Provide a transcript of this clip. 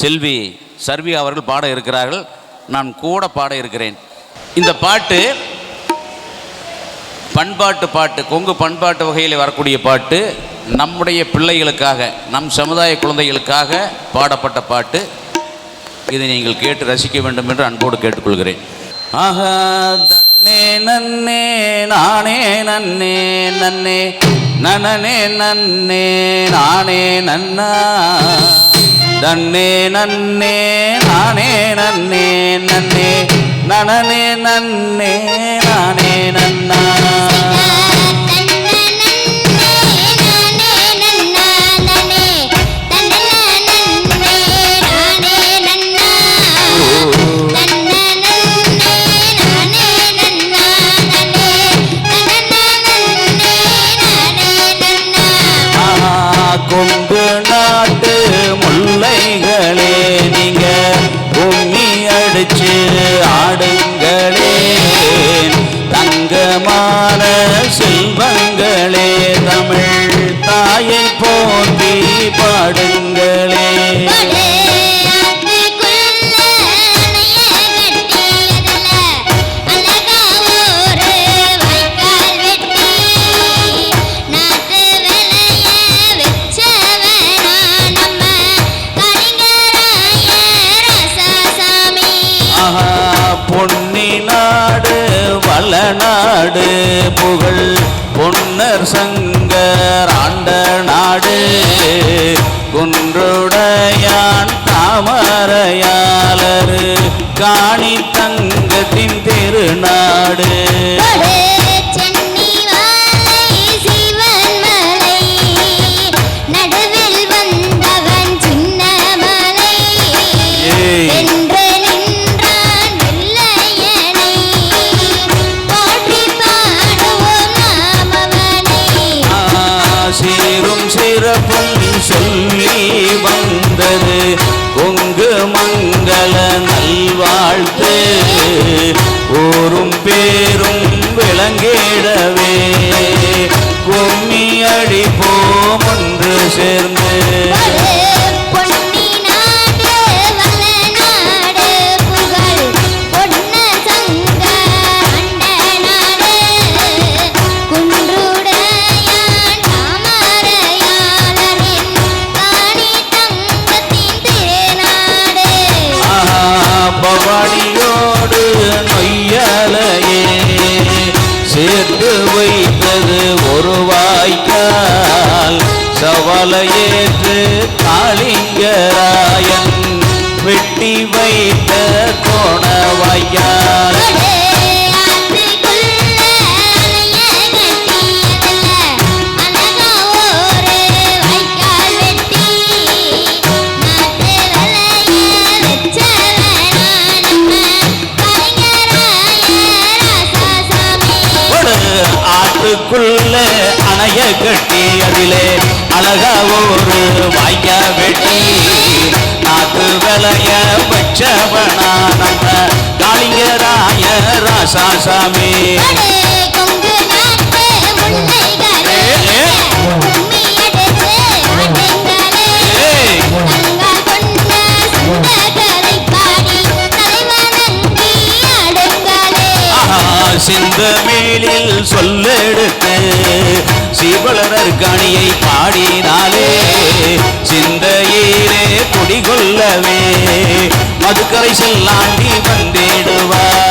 செல்வி சர்வி அவர்கள் பாட இருக்கிறார்கள். நான் கூட பாட இருக்கிறேன். இந்த பாட்டு பண்பாட்டு பாட்டு கொங்கு பண்பாட்டு வகையில் வரக்கூடிய பாட்டு நம்முடைய பிள்ளைகளுக்காக நம் சமுதாய குழந்தைகளுக்காக பாடப்பட்ட பாட்டு. இதை நீங்கள் கேட்டு ரசிக்க வேண்டும் என்று அன்போடு கேட்டுக்கொள்கிறேன். ஆஹா தன்னே நன்னே நானே நன்னே நன்னே நனனே நன்னே நானே நன்னா. தன்னே நன்னே நானே நன்னே நன்னே. நனனே நன்னே நானே நன்ன. நாடு புகழ் பொன்னர் சங்கர் ஆண்ட நாடு. குன்றுடையான் தாமரையான் மங்கள நல்வாழ்த்து. ஊரும் பேரும் விளங்கிடவே. கும்மி போம் ஒன்று சேர்ந்து ஒரு ஆத்துக்குள்ள அணைய கட்டி அதிலே அழகா ஒரு வாய்க்கா வெட்டி நாட்டு விளையா வச்சவனா காளிங்கராய ராசாசாமி அடே கொங்கு சிந்தமேலில் சொல்லெடுத்து சீவளரர் கணியை பாடினாலே சிந்தையிலே குடிகொள்ளவே. மதுக்கரை செல்லாண்டி வந்தேடுவார்.